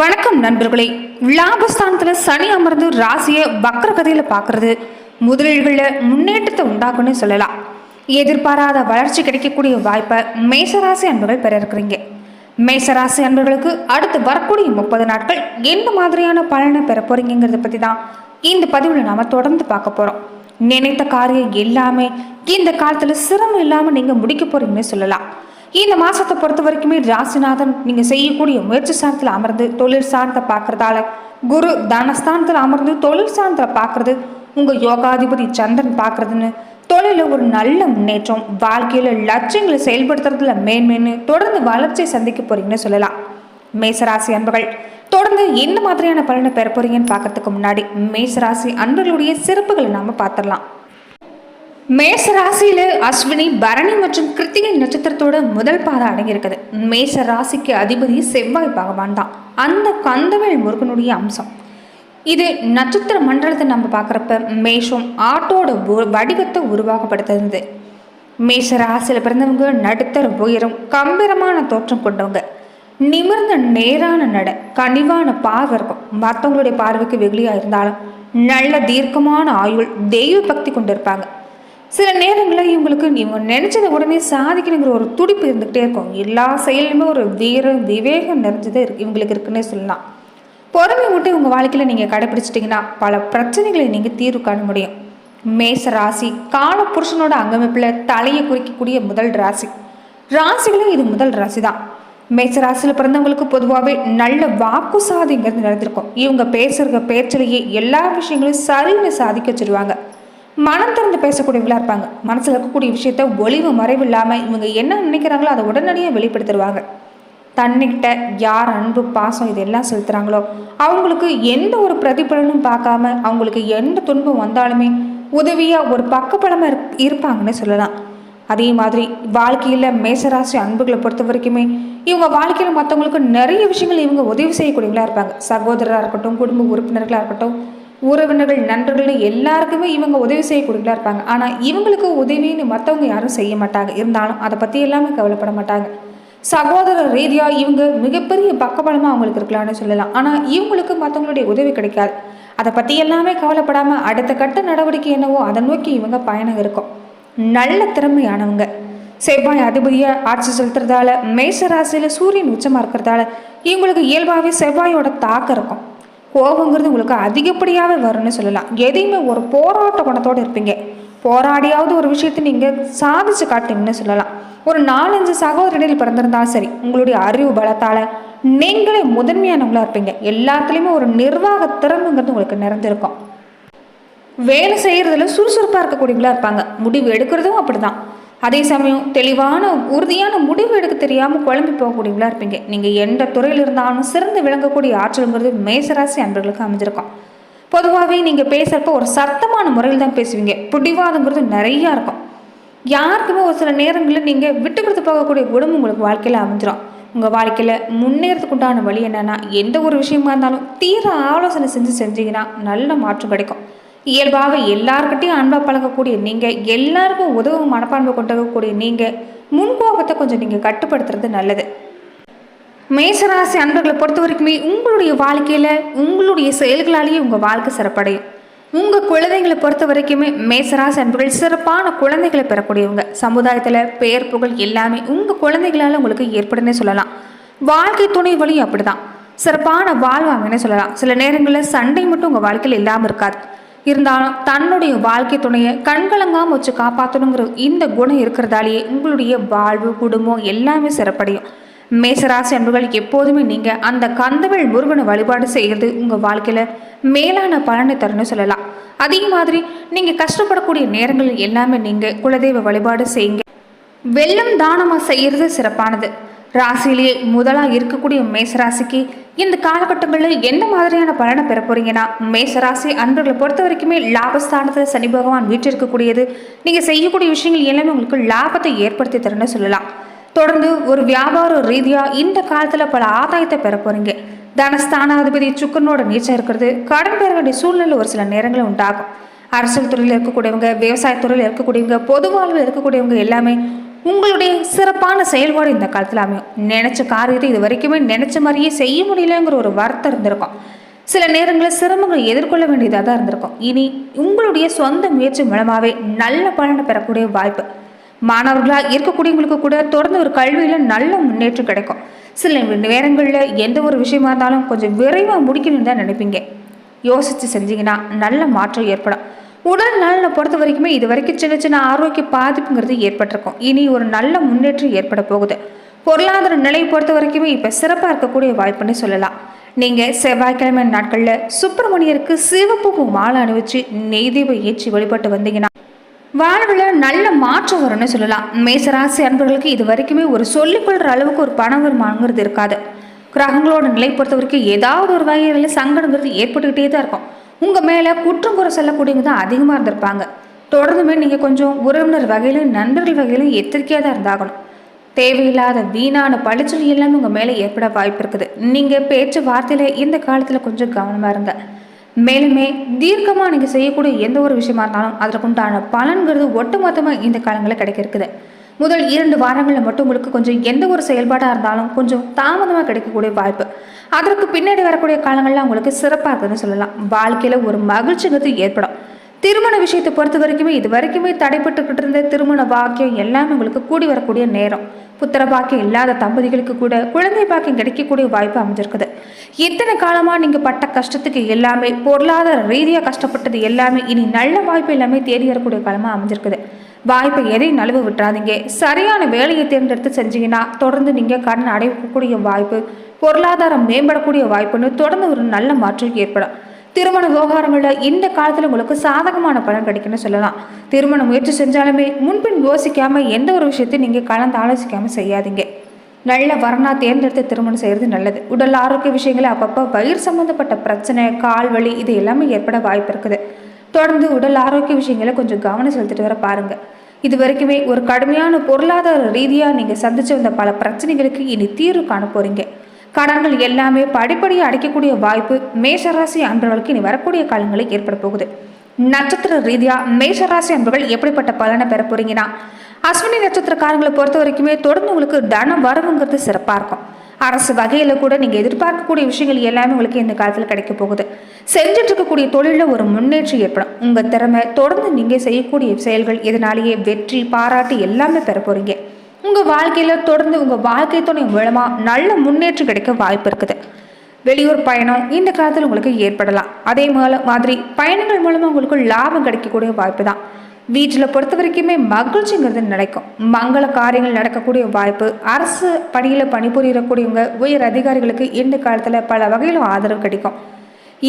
வணக்கம் நண்பர்களே. லாபஸ்தானத்தில் சனி அமர்ந்து ராசியை வக்ர கதையில் பார்க்கறது முதலீடுகளில் முன்னேற்றத்தை உண்டாக்குன்னு சொல்லலாம். எதிர்பாராத வளர்ச்சி கிடைக்கக்கூடிய வாய்ப்பை மேசராசி அன்பர்கள் பெற இருக்கிறீங்க. மேசராசி அன்பர்களுக்கு அடுத்து வரக்கூடிய முப்பது நாட்கள் எந்த மாதிரியான பலனை பெற போறீங்கிறத பற்றி தான் இந்த பதிவில் நாம தொடர்ந்து பார்க்க போகிறோம் நினைத்த காரியம் எல்லாமே இந்த காலத்தில் சிரமம் இல்லாமல் நீங்கள் முடிக்க போறீங்கன்னு சொல்லலாம். இந்த மாசத்தை பொறுத்த வரைக்குமே ராசிநாதன் நீங்க செய்யக்கூடிய முயற்சி ஸ்தானத்தில் அமர்ந்து தொழில் சார்ந்த பார்க்கறதால குரு தனஸ்தானத்தில் அமர்ந்து தொழில் சார்ந்த பார்க்கறது உங்க யோகாதிபதி சந்திரன் பார்க்கறதுன்னு தொழில ஒரு நல்ல முன்னேற்றம் வாழ்க்கையில லட்சியங்களை செயல்படுத்துறதுல மேன்மேன்னு தொடர்ந்து வளர்ச்சியை சந்திக்க போறீங்கன்னு சொல்லலாம். மேசராசி அன்புகள் தொடர்ந்து என்ன மாதிரியான பலனை பெற போறீங்கன்னு பார்க்கறதுக்கு முன்னாடி மேசராசி அன்பர்களுடைய சிறப்புகளை நாம பார்த்துடலாம். மேச ராசியில அஸ்வினி பரணி மற்றும் கிருத்திகை நட்சத்திரத்தோட முதல் பாதம் அடங்கியிருக்குது. மேச ராசிக்கு அதிபதி செவ்வாய் பகவான் தான். அந்த கந்தவேல் முருகனுடைய அம்சம். இது நட்சத்திர மண்டலத்தை நம்ம பார்க்குறப்ப மேஷம் ஆட்டோட வடிவத்தை உருவாக்கப்படுத்துது. மேஷ ராசியில் பிறந்தவங்க நடுத்தர உயரம் கம்பீரமான தோற்றம் கொண்டவங்க. நிமிர்ந்த நேரான நட கனிவான பார்வை இருக்கும். மற்றவங்களுடைய பார்வைக்கு வெகுளியாக இருந்தாலும் நல்ல தீர்க்கமான ஆயுள் தெய்வ பக்தி கொண்டிருப்பாங்க. சில நேரங்களில் இவங்களுக்கு இவங்க நினச்சதை உடனே சாதிக்கணுங்கிற ஒரு துடிப்பு இருந்துகிட்டே இருக்கும். எல்லா செயலுமே ஒரு வீர விவேகம் நிறைஞ்சது இருக்கு இவங்களுக்கு இருக்குன்னே சொல்லலாம். பொறுமை விட்டு உங்கள் வாழ்க்கையில் நீங்கள் கடைபிடிச்சிட்டிங்கன்னா பல பிரச்சனைகளை நீங்கள் தீர்வு காண முடியும். மேச ராசி கால புருஷனோட அங்கமைப்பில் தலையை குறிக்கக்கூடிய முதல் ராசி. ராசிகளும் இது முதல் ராசி தான் மேச ராசியில் பிறந்தவங்களுக்கு பொதுவாகவே நல்ல வாக்கு சாதிங்கிறது நடந்திருக்கும் இவங்க பேசுகிற பேச்சிலேயே எல்லா விஷயங்களையும் சரின்னு சாதிக்க வச்சிருவாங்க. மனம் திறந்து பேசக்கூடியவங்களா இருப்பாங்க. மனசில் இருக்கக்கூடிய விஷயத்த ஒளிவு மறைவு இல்லாமல் இவங்க என்ன நினைக்கிறாங்களோ அதை உடனடியாக வெளிப்படுத்திடுவாங்க. தன்னிக்கிட்ட யார் அன்பு பாசம் இதெல்லாம் செலுத்துகிறாங்களோ அவங்களுக்கு எந்த ஒரு பிரதிபலனும் பார்க்காம அவங்களுக்கு எந்த துன்பம் வந்தாலுமே உதவியாக ஒரு பக்கபலமாக இருப் இருப்பாங்கன்னு சொல்லலாம். அதே மாதிரி வாழ்க்கையில் மேசராசி அன்புகளை பொறுத்த வரைக்குமே இவங்க வாழ்க்கையில் மற்றவங்களுக்கு நிறைய விஷயங்கள் இவங்க உதவி செய்யக்கூடியவங்களா இருப்பாங்க. சகோதரராக இருக்கட்டும் குடும்ப உறுப்பினர்களாக இருக்கட்டும் உறவினர்கள் நண்பர்கள்னு எல்லாருக்குமே இவங்க உதவி செய்யக்கூடியவங்களா இருப்பாங்க. ஆனால் இவங்களுக்கு உதவின்னு மற்றவங்க யாரும் செய்ய மாட்டாங்க. இருந்தாலும் அதை பற்றி எல்லாமே கவலைப்பட மாட்டாங்க. சகோதர ரீதியாக இவங்க மிகப்பெரிய பக்கபலமாக அவங்களுக்கு இருக்கலாம்னு சொல்லலாம். ஆனால் இவங்களுக்கு மற்றவங்களுடைய உதவி கிடைக்காது. அதை பற்றி எல்லாமே கவலைப்படாமல் அடுத்த கட்ட நடவடிக்கை என்னவோ அதை நோக்கி இவங்க பயணம் இருக்கும். நல்ல திறமையானவங்க. செவ்வாய் அதிபதியாக ஆட்சி செலுத்துறதால மேசராசியில் சூரியன் உச்சமாக இருக்கிறதால இவங்களுக்கு இயல்பாகவே செவ்வாயோட தாக்கம் இருக்கும். கோபங்கிறது உங்களுக்கு அதிகப்படியாகவே வரும்னு சொல்லலாம். எதையுமே ஒரு போராட்ட குணத்தோடு இருப்பீங்க. போராடியாவது ஒரு விஷயத்தை நீங்கள் சாதிச்சு காட்டுங்கன்னு சொல்லலாம். ஒரு நாலஞ்சு சகோதரிடையில் பிறந்திருந்தாலும் சரி உங்களுடைய அறிவு பலத்தால் நீங்களே முதன்மையானவங்களாக இருப்பீங்க. எல்லாத்துலேயுமே ஒரு நிர்வாக திறமைங்கிறது உங்களுக்கு நிறைஞ்சிருக்கும் வேலை செய்கிறதுல சுறுசுறுப்பாக இருக்கக்கூடியவங்களா இருப்பாங்க. முடிவு எடுக்கிறதும் அப்படிதான். அதே சமயம் தெளிவான உறுதியான முடிவு எடுக்க தெரியாமல் குழம்பி போகக்கூடியவங்களா இருப்பீங்க நீங்கள் எந்த துறையில் இருந்தாலும் சிறந்து விளங்கக்கூடிய ஆற்றலுங்கிறது மேசராசி அன்பர்களுக்கு அமைஞ்சிருக்கும். பொதுவாகவே நீங்கள் பேசுகிறப்ப ஒரு சத்தமான முறையில் தான் பேசுவீங்க. பிடிவாதங்கிறது நிறையா இருக்கும். யாருக்குமே ஒரு சில நேரங்களில் நீங்கள் விட்டு கொடுத்து போகக்கூடிய குடும்பம் உங்களுக்கு வாழ்க்கையில் அமைஞ்சிரும். உங்கள் வாழ்க்கையில் முன்னேறதுக்கு உண்டான வழி என்னென்னா எந்த ஒரு விஷயமா இருந்தாலும் தீர ஆலோசனை செஞ்சு செஞ்சீங்கன்னா நல்ல மாற்றம் கிடைக்கும். இயல்பாக எல்லார்கிட்டையும் அன்பாக பழகக்கூடிய நீங்கள் எல்லாருக்கும் உதவும் மனப்பான்மை கொண்டக்கூடிய நீங்கள் முன்கோபத்தை கொஞ்சம் நீங்கள் கட்டுப்படுத்துறது நல்லது. மேசராசி அன்பர்களை பொறுத்த வரைக்குமே உங்களுடைய வாழ்க்கையில் உங்களுடைய செயல்களாலேயே உங்கள் வாழ்க்கை சிறப்படையும். உங்கள் குழந்தைகளை பொறுத்த வரைக்குமே மேசராசி அன்பர்கள் சிறப்பான குழந்தைகளை பெறக்கூடியவங்க. சமுதாயத்தில் பெயர் புகழ் எல்லாமே உங்கள் குழந்தைகளால் உங்களுக்கு ஏற்படுன்னே சொல்லலாம். வாழ்க்கை துணை வழியும் அப்படிதான். சிறப்பான வாழ்வாங்கன்னே சொல்லலாம். சில நேரங்களில் சண்டை மட்டும் உங்கள் வாழ்க்கையில் இல்லாமல் இருக்காது. இருந்தாலும் தன்னுடைய வாழ்க்கை துணையை கண்கலங்காமல் வச்சு காப்பாற்றணுங்கிற இந்த குணம் இருக்கிறதாலேயே உங்களுடைய வாழ்வு குடும்பம் எல்லாமே சிறப்படையும். மேசராசி அன்புகள் எப்போதுமே நீங்கள் அந்த கந்தவள் முருகனை வழிபாடு செய்கிறது உங்கள் வாழ்க்கையில் மேலான பலனை தரும்னு சொல்லலாம். அதே மாதிரி நீங்கள் கஷ்டப்படக்கூடிய நேரங்களில் எல்லாமே நீங்கள் குலதெய்வ வழிபாடு செய்யுங்க. வெள்ளம் தானமாக செய்கிறது சிறப்பானது. ராசியிலேயே முதலாக இருக்கக்கூடிய மேசராசிக்கு இந்த காலகட்டங்களில் எந்த மாதிரியான பலனை பெற போறீங்கன்னா மேசராசி அன்பர்களை பொறுத்த வரைக்குமே லாபஸ்தானத்தில் சனி பகவான் வீற்றிருக்கக்கூடியது. நீங்கள் செய்யக்கூடிய விஷயங்கள் எல்லாமே உங்களுக்கு லாபத்தை ஏற்படுத்தி தரும்னு சொல்லலாம். தொடர்ந்து ஒரு வியாபார ரீதியாக இந்த காலத்தில் பல ஆதாயத்தை பெற போறீங்க. தனஸ்தானாதிபதி சுக்கனோட நீச்சம் இருக்கிறது கடன் பெற வேண்டிய சூழ்நிலை ஒரு சில நேரங்களில் உண்டாகும். அரசியல் துறையில் இருக்கக்கூடியவங்க விவசாயத்துறையில் இருக்கக்கூடியவங்க பொது வாழ்வில் இருக்கக்கூடியவங்க எல்லாமே உங்களுடைய சிறப்பான செயல்பாடு இந்த காலத்தில் அமையும். நினச்ச காரியத்தை இது வரைக்குமே நினச்ச மாதிரியே செய்ய முடியலங்கிற ஒரு வருத்தம் இருந்திருக்கும். சில நேரங்களில் சிரமங்களை எதிர்கொள்ள வேண்டியதாக தான் இருந்திருக்கும். இனி உங்களுடைய சொந்த முயற்சி மூலமாகவே நல்ல பலனை பெறக்கூடிய வாய்ப்பு. மாணவர்களாக இருக்கக்கூடியவங்களுக்கு கூட தொடர்ந்து ஒரு கல்வியில் நல்ல முன்னேற்றம் கிடைக்கும். சில நேரங்களில் எந்த ஒரு விஷயமா இருந்தாலும் கொஞ்சம் விரைவாக முடிக்கணும்னு தான் நினைப்பீங்க. யோசித்து செஞ்சீங்கன்னா நல்ல மாற்றம் ஏற்படும். உடல் நலனை பொறுத்த வரைக்குமே இது வரைக்கும் சின்ன சின்ன ஆரோக்கிய பாதிப்புங்கிறது ஏற்பட்டிருக்கும். இனி ஒரு நல்ல முன்னேற்றம் ஏற்பட போகுது. பொருளாதார நிலையை பொறுத்த வரைக்குமே இப்போ சிறப்பாக இருக்கக்கூடிய வாய்ப்புன்னு சொல்லலாம். நீங்கள் செவ்வாய்க்கிழமை நாட்களில் சுப்பிரமணியருக்கு சிவப்பு பூ மாலை அணிவிச்சு நெய் ஏற்றி வழிபட்டு வந்தீங்கன்னா வாழ்வில் நல்ல மாற்றம் வரும்னு சொல்லலாம். மேசராசி அன்பர்களுக்கு இது வரைக்குமே ஒரு சொல்லிக்கொள்கிற அளவுக்கு ஒரு பண வருமானங்கிறது இருக்காது. கிரகங்களோட நிலை பொறுத்த வரைக்கும் ஏதாவது ஒரு வகையில் சங்கடங்கிறது ஏற்பட்டுக்கிட்டே தான் இருக்கும். உங்கள் மேலே குற்றம் குறை சொல்லக்கூடியவங்க தான் அதிகமாக இருந்திருப்பாங்க. தொடர்ந்துமே நீங்கள் கொஞ்சம் உறவினர் வகையிலும் நண்பர்கள் வகையிலும் எச்சரிக்கையாக தான் இருந்தாகணும். தேவையில்லாத வீணான பழிச்சொல் எல்லாமே உங்கள் மேலே ஏற்பட வாய்ப்பு இருக்குது. நீங்கள் பேச்சு வார்த்தையில் இந்த காலத்தில் கொஞ்சம் கவனமாக இருங்க. மேலுமே தீர்க்கமாக நீங்கள் செய்யக்கூடிய எந்த ஒரு விஷயமா இருந்தாலும் அதற்கு உண்டான பலன்கிறது ஒட்டுமொத்தமாக இந்த காலங்களில் கிடைக்க இருக்குது முதல் இரண்டு வாரங்களில் மட்டும் உங்களுக்கு கொஞ்சம் எந்த ஒரு செயல்பாடாக இருந்தாலும் கொஞ்சம் தாமதமாக கிடைக்கக்கூடிய வாய்ப்பு. அதற்கு பின்னாடி வரக்கூடிய காலங்களில் உங்களுக்கு சிறப்பாக இருக்குதுன்னு சொல்லலாம். வாழ்க்கையில் ஒரு மகிழ்ச்சிங்கிறது ஏற்படும். திருமண விஷயத்தை பொறுத்த வரைக்குமே இது வரைக்குமே தடைப்பட்டுக்கிட்டு இருந்த திருமண பாக்கியம் எல்லாமே உங்களுக்கு கூடி வரக்கூடிய நேரம். புத்திர பாக்கியம் இல்லாத தம்பதிகளுக்கு கூட குழந்தை பாக்கியம் கிடைக்கக்கூடிய வாய்ப்பு அமைஞ்சிருக்குது. இத்தனை காலமாக நீங்கள் பட்ட கஷ்டத்துக்கு எல்லாமே பொருளாதார ரீதியாக கஷ்டப்பட்டது எல்லாமே இனி நல்ல வாய்ப்பு எல்லாமே தேடி வரக்கூடிய காலமாக அமைஞ்சிருக்குது. வாய்ப்பை எதையும் நழுவு விட்டுறாதீங்க. சரியான வேலையை தேர்ந்தெடுத்து செஞ்சீங்கன்னா தொடர்ந்து நீங்கள் கடன் அடையக்கூடிய வாய்ப்பு பொருளாதாரம் மேம்படக்கூடிய வாய்ப்புன்னு தொடர்ந்து ஒரு நல்ல மாற்றம் ஏற்படும். திருமண விவகாரங்களில் இந்த காலத்தில் உங்களுக்கு சாதகமான பலன் கிடைக்குன்னு சொல்லலாம். திருமண முயற்சி செஞ்சாலுமே முன்பின் யோசிக்காமல் எந்த ஒரு விஷயத்தையும் நீங்கள் கலந்து ஆலோசிக்காமல் செய்யாதீங்க. நல்ல வரணா தேர்ந்தெடுத்து திருமணம் செய்கிறது நல்லது. உடல் ஆரோக்கிய விஷயங்களை அப்பப்போ வயிறு சம்மந்தப்பட்ட பிரச்சனை கால் வலி இது எல்லாமே ஏற்பட வாய்ப்பு இருக்குது. தொடர்ந்து உடல் ஆரோக்கிய விஷயங்களை கொஞ்சம் கவனம் செலுத்திட்டு வர பாருங்கள் இது வரைக்குமே ஒரு கடுமையான பொருளாதார ரீதியாக நீங்கள் சந்திச்சு வந்த பல பிரச்சனைகளுக்கு இனி தீர்வு காண போகிறீங்க கடன்கள் எல்லாமே படிப்படியாக அடைக்கக்கூடிய வாய்ப்பு மேஷராசி அன்பர்களுக்கு இனி வரக்கூடிய காலங்களில் ஏற்பட போகுது. நட்சத்திர ரீதியாக மேஷராசி அன்பர்கள் எப்படிப்பட்ட பலனை பெற போறீங்கன்னா அஸ்வினி நட்சத்திரக்காரங்களை பொறுத்த வரைக்குமே தொடர்ந்து உங்களுக்கு தனம் வரவுங்கிறது சிறப்பாக இருக்கும். அரசு வகையில் கூட நீங்கள் எதிர்பார்க்கக்கூடிய விஷயங்கள் எல்லாமே உங்களுக்கு இந்த காலத்தில் கிடைக்க போகுது. செஞ்சுட்டு இருக்கக்கூடிய தொழிலில் ஒரு முன்னேற்றம் ஏற்படும். உங்கள் திறமை தொடர்ந்து நீங்கள் செய்யக்கூடிய செயல்கள் இதனாலேயே வெற்றி பாராட்டு எல்லாமே பெற போகிறீங்க உங்கள் வாழ்க்கையில் தொடர்ந்து உங்கள் வாழ்க்கை துணை மூலமாக நல்ல முன்னேற்றம் கிடைக்க வாய்ப்பு இருக்குது. வெளியூர் பயணம் இந்த காலத்தில் உங்களுக்கு ஏற்படலாம். அதே மாதிரி பயணங்கள் மூலமாக உங்களுக்கு லாபம் கிடைக்கக்கூடிய வாய்ப்பு தான். வீட்டில் பொறுத்த வரைக்குமே மகிழ்ச்சிங்கிறது நடக்கும் மங்கள காரியங்கள் நடக்கக்கூடிய வாய்ப்பு அரசு பணியில் பணிபுரியக்கூடியவங்க உயர் அதிகாரிகளுக்கு இந்த காலத்தில் பல வகையிலும் ஆதரவு கிடைக்கும்.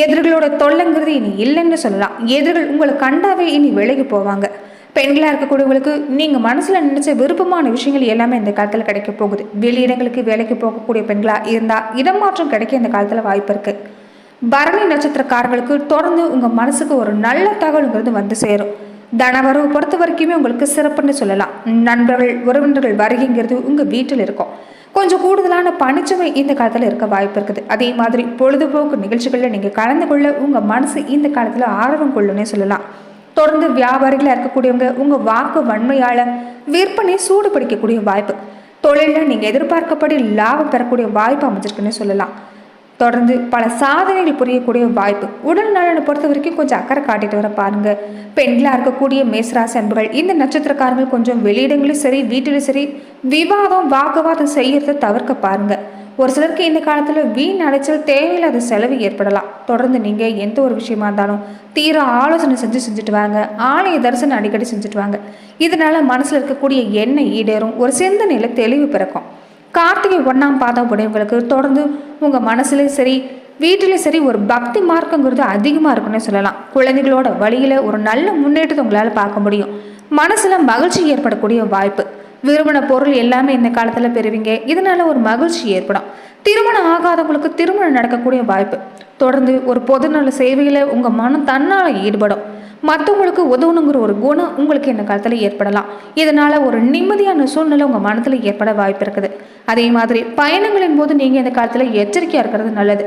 எதிர்களோட தொல்லைங்கிறது இனி இல்லைன்னு சொல்லலாம். எதிர்கள் உங்களை கண்டாவே இனி விலகி போவாங்க. பெண்களாக இருக்கக்கூடியவங்களுக்கு நீங்கள் மனசில் நினச்ச விருப்பமான விஷயங்கள் எல்லாமே இந்த காலத்தில் கிடைக்க போகுது. வெளியிடங்களுக்கு வேலைக்கு போகக்கூடிய பெண்களாக இருந்தால் இடமாற்றம் கிடைக்க இந்த காலத்தில் வாய்ப்பு இருக்குது பரணி நட்சத்திரக்காரர்களுக்கு தொடர்ந்து உங்கள் மனசுக்கு ஒரு நல்ல தகவலுங்கிறது வந்து சேரும். தனவரவு பொறுத்த வரைக்குமே உங்களுக்கு சிறப்புன்னு சொல்லலாம். நண்பர்கள் உறவினர்கள் வருகைங்கிறது உங்கள் வீட்டில் இருக்கும். கொஞ்சம் கூடுதலான பணிச்சுமை இந்த காலத்தில் இருக்க வாய்ப்பு இருக்குது. அதே மாதிரி பொழுதுபோக்கு நிகழ்ச்சிகளில் நீங்கள் கலந்து கொள்ள உங்கள் மனசு இந்த காலத்தில் ஆர்வம் கொள்ளுன்னே சொல்லலாம். தொடர்ந்து வியாபாரிகளாக இருக்கக்கூடியவங்க உங்கள் வாக்கு வன்மையால் விற்பனை சூடு பிடிக்கக்கூடிய வாய்ப்பு. தொழிலில் நீங்கள் எதிர்பார்க்கப்படி லாபம் பெறக்கூடிய வாய்ப்பு அமைஞ்சிருக்குன்னு சொல்லலாம். தொடர்ந்து பல சாதனைகள் புரியக்கூடிய வாய்ப்பு உடல் நலனை பொறுத்த வரைக்கும் கொஞ்சம் அக்கறை காட்டிட்டு வர பாருங்க. பெண்களாக இருக்கக்கூடிய மேசராசி அன்புகள் இந்த நட்சத்திரக்காரங்கள் கொஞ்சம் வெளியிடங்களும் சரி வீட்டிலும் சரி விவாதம் வாக்குவாதம் செய்யறத தவிர்க்க பாருங்கள் ஒரு சிலருக்கு இந்த காலத்தில் வீண் அடைச்சல் தேவையில்லாத செலவு ஏற்படலாம். தொடர்ந்து நீங்கள் எந்த ஒரு விஷயமா இருந்தாலும் தீர ஆலோசனை செஞ்சு செஞ்சுட்டு வாங்க. ஆலய தரிசனம் அடிக்கடி செஞ்சுட்டு வாங்க. இதனால மனசில் இருக்கக்கூடிய எண்ணெய் ஈடேறும். ஒரு சிந்தனையில் தெளிவு பிறக்கும். கார்த்திகை ஒன்றாம் பாதம் உடையவங்களுக்கு தொடர்ந்து உங்கள் மனசுலையும் சரி வீட்டிலையும் சரி ஒரு பக்தி மார்க்கங்கிறது அதிகமாக இருக்குன்னு சொல்லலாம். குழந்தைகளோட வழியில் ஒரு நல்ல முன்னேற்றத்தை உங்களால் பார்க்க முடியும். மனசில் மகிழ்ச்சி ஏற்படக்கூடிய வாய்ப்பு. விரும்பின பொருள் எல்லாமே இந்த காலத்தில் பெறுவீங்க. இதனால ஒரு மகிழ்ச்சி ஏற்படும். திருமணம் ஆகாதவங்களுக்கு திருமணம் நடக்கக்கூடிய வாய்ப்பு. தொடர்ந்து ஒரு பொதுநல சேவையில் உங்கள் மனம் தன்னால் ஈடுபடும். மற்றவங்களுக்கு உதவணுங்கிற ஒரு குணம் உங்களுக்கு இந்த காலத்தில் ஏற்படலாம். இதனால் ஒரு நிம்மதியான சூழ்நிலை உங்கள் மனத்தில் ஏற்பட வாய்ப்பு இருக்குது. அதே மாதிரி பயணங்களின் போது நீங்கள் இந்த காலத்தில் எச்சரிக்கையாக இருக்கிறது நல்லது.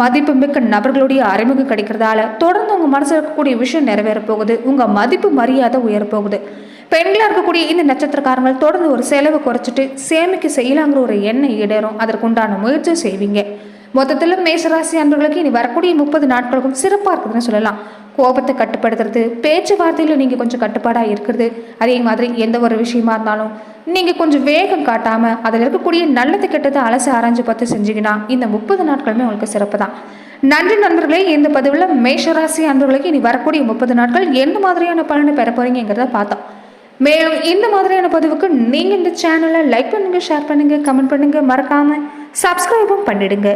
மதிப்பு மிக்க நபர்களுடைய அறிமுகம் கிடைக்கிறதால தொடர்ந்து உங்கள் மனசில் இருக்கக்கூடிய விஷயம் நிறைவேற போகுது. உங்கள் மதிப்பு மரியாதை உயரப்போகுது பெண்களாக இருக்கக்கூடிய இந்த நட்சத்திரக்காரங்கள் தொடர்ந்து ஒரு செலவு குறைச்சிட்டு சேமிக்க செய்யலாங்கிற ஒரு எண்ணம் ஈடேறும். அதற்குண்டான முயற்சி செய்வீங்க. மொத்தத்தில் மேசராசி அன்பர்களுக்கு இனி வரக்கூடிய முப்பது நாட்களுக்கும் சிறப்பாக இருக்குதுன்னு சொல்லலாம். கோபத்தை கட்டுப்படுத்துறது. பேச்சுவார்த்தையில் நீங்கள் கொஞ்சம் கட்டுப்பாடாக இருக்கிறது. அதே மாதிரி எந்த ஒரு விஷயமா இருந்தாலும் நீங்கள் கொஞ்சம் வேகம் காட்டாமல் அதில் இருக்கக்கூடிய நல்லது கெட்டதை அலசி ஆராய்ஞ்சு பார்த்து செஞ்சீங்கன்னா இந்த முப்பது நாட்களுமே உங்களுக்கு சிறப்பு தான். நன்றி நண்பர்களே இந்த பதிவில் மேஷராசி அன்பர்களுக்கு இனி வரக்கூடிய முப்பது நாட்கள் எந்த மாதிரியான பலனை பெற போகிறீங்கிறத பார்த்தோம். மேலும் இந்த மாதிரியான பதிவுக்கு நீங்கள் இந்த சேனலை லைக் பண்ணுங்கள் ஷேர் பண்ணுங்கள் கமெண்ட் பண்ணுங்கள் மறக்காமல் சப்ஸ்கிரைபும் பண்ணிடுங்க.